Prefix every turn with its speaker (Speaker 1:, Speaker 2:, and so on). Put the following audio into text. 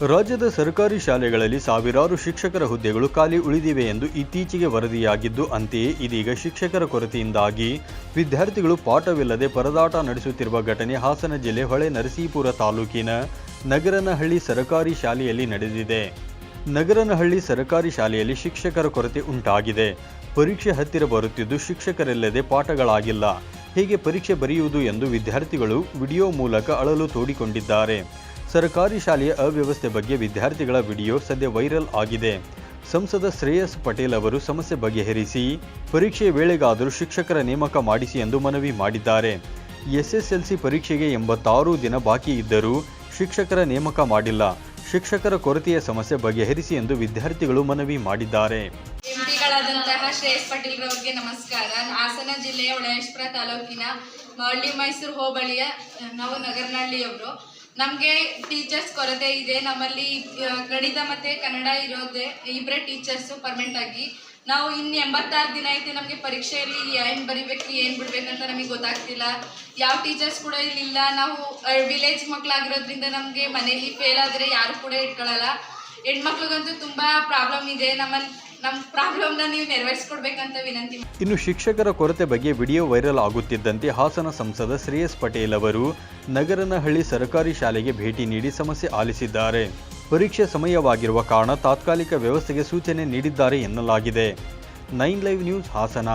Speaker 1: ರಾಜ್ಯದ ಸರ್ಕಾರಿ ಶಾಲೆಗಳಲ್ಲಿ ಸಾವಿರಾರು ಶಿಕ್ಷಕರ ಹುದ್ದೆಗಳು ಖಾಲಿ ಉಳಿದಿವೆ ಎಂದು ಇತ್ತೀಚೆಗೆ ವರದಿಯಾಗಿದ್ದು, ಅಂತೆಯೇ ಇದೀಗ ಶಿಕ್ಷಕರ ಕೊರತೆಯಿಂದಾಗಿ ವಿದ್ಯಾರ್ಥಿಗಳು ಪಾಠವಿಲ್ಲದೆ ಪರದಾಟ ನಡೆಸುತ್ತಿರುವ ಘಟನೆ ಹಾಸನ ಜಿಲ್ಲೆ ಹೊಳೆ ನರಸೀಪುರ ತಾಲೂಕಿನ ನಗರನಹಳ್ಳಿ ಸರ್ಕಾರಿ ಶಾಲೆಯಲ್ಲಿ ನಡೆದಿದೆ. ನಗರನಹಳ್ಳಿ ಸರ್ಕಾರಿ ಶಾಲೆಯಲ್ಲಿ ಶಿಕ್ಷಕರ ಕೊರತೆ ಉಂಟಾಗಿದೆ. ಪರೀಕ್ಷೆ ಹತ್ತಿರ ಬರುತ್ತಿದ್ದು, ಶಿಕ್ಷಕರಿಲ್ಲದೆ ಪಾಠಗಳಾಗಿಲ್ಲ. ಹೇಗೆ ಪರೀಕ್ಷೆ ಬರೆಯುವುದು ಎಂದು ವಿದ್ಯಾರ್ಥಿಗಳು ವಿಡಿಯೋ ಮೂಲಕ ಅಳಲು ತೋಡಿಕೊಂಡಿದ್ದಾರೆ. ಸರ್ಕಾರಿ ಶಾಲೆಯ ಅವ್ಯವಸ್ಥೆ ಬಗ್ಗೆ ವಿದ್ಯಾರ್ಥಿಗಳ ವಿಡಿಯೋ ಸದ್ಯ ವೈರಲ್ ಆಗಿದೆ. ಸಂಸದ ಶ್ರೇಯಸ್ ಪಟೇಲ್ ಅವರು ಸಮಸ್ಯೆ ಬಗೆಹರಿಸಿ, ಪರೀಕ್ಷೆ ವೇಳೆಗಾದರೂ ಶಿಕ್ಷಕರ ನೇಮಕ ಮಾಡಿಸಿ ಎಂದು ಮನವಿ ಮಾಡಿದ್ದಾರೆ. ಎಸ್ಎಸ್ಎಲ್ಸಿ ಪರೀಕ್ಷೆಗೆ ಎಂಬತ್ತಾರು ದಿನ ಬಾಕಿ ಇದ್ದರೂ ಶಿಕ್ಷಕರ ನೇಮಕ ಮಾಡಿಲ್ಲ. ಶಿಕ್ಷಕರ ಕೊರತೆಯ ಸಮಸ್ಯೆ ಬಗೆಹರಿಸಿ ಎಂದು ವಿದ್ಯಾರ್ಥಿಗಳು ಮನವಿ ಮಾಡಿದ್ದಾರೆ.
Speaker 2: ಎಂಪಿಗಳಾದಂತಹ ಶ್ರೇಯಸ್ ಪಟೇಲ್ ರವರಿಗೆ ನಮಸ್ಕಾರ. ಹಾಸನ ಜಿಲ್ಲೆಯ ಹೊಳೆಶ್ವರ ತಾಲೂಕಿನ ಹಳ್ಳಿ ಮೈಸೂರು ಹೋಬಳಿಯ ನಾವು ನಗರನಹಳ್ಳಿಯವರು. ನಮಗೆ ಟೀಚರ್ಸ್ ಕೊರತೆ ಇದೆ. ನಮ್ಮಲ್ಲಿ ಗಣಿತ ಮತ್ತು ಕನ್ನಡ ಇರೋದೇ ಇಬ್ಬರೇ ಟೀಚರ್ಸು ಪರ್ಮನೆಂಟ್ ಆಗಿ. ನಾವು ಇನ್ನು ಎಂಬತ್ತಾರು ದಿನ ಐತೆ ನಮಗೆ ಪರೀಕ್ಷೆಯಲ್ಲಿ ಏನು ಬರಿಬೇಕು, ಏನು ಬಿಡ್ಬೇಕಂತ ನಮಗೆ ಗೊತ್ತಾಗ್ತಿಲ್ಲ. ಯಾವ ಟೀಚರ್ಸ್ ಕೂಡ ಇಲ್ಲಿಲ್ಲ. ನಾವು ವಿಲೇಜ್ ಮಕ್ಕಳಾಗಿರೋದ್ರಿಂದ ನಮಗೆ ಮನೇಲಿ ಫೇಲ್ ಆದರೆ ಯಾರು ಕೂಡ ಇಟ್ಕೊಳ್ಳಲ್ಲ ಹೆಣ್ಮಕ್ಳಿಗಂತೂ ತುಂಬ ಪ್ರಾಬ್ಲಮ್ ಇದೆ. ನಮ್ಮಲ್ಲಿ
Speaker 1: ಇನ್ನು ಶಿಕ್ಷಕರ ಕೊರತೆ ಬಗ್ಗೆ ವಿಡಿಯೋ ವೈರಲ್ ಆಗುತ್ತಿದ್ದಂತೆ ಹಾಸನ ಸಂಸದ ಶ್ರೇಯಸ್ ಪಟೇಲ್ ಅವರು ನಗರನಹಳ್ಳಿ ಸರ್ಕಾರಿ ಶಾಲೆಗೆ ಭೇಟಿ ನೀಡಿ ಸಮಸ್ಯೆ ಆಲಿಸಿದ್ದಾರೆ. ಪರೀಕ್ಷೆ ಸಮಯವಾಗಿರುವ ಕಾರಣ ತಾತ್ಕಾಲಿಕ ವ್ಯವಸ್ಥೆಗೆ ಸೂಚನೆ ನೀಡಿದ್ದಾರೆ ಎನ್ನಲಾಗಿದೆ. Nine live news Hassan.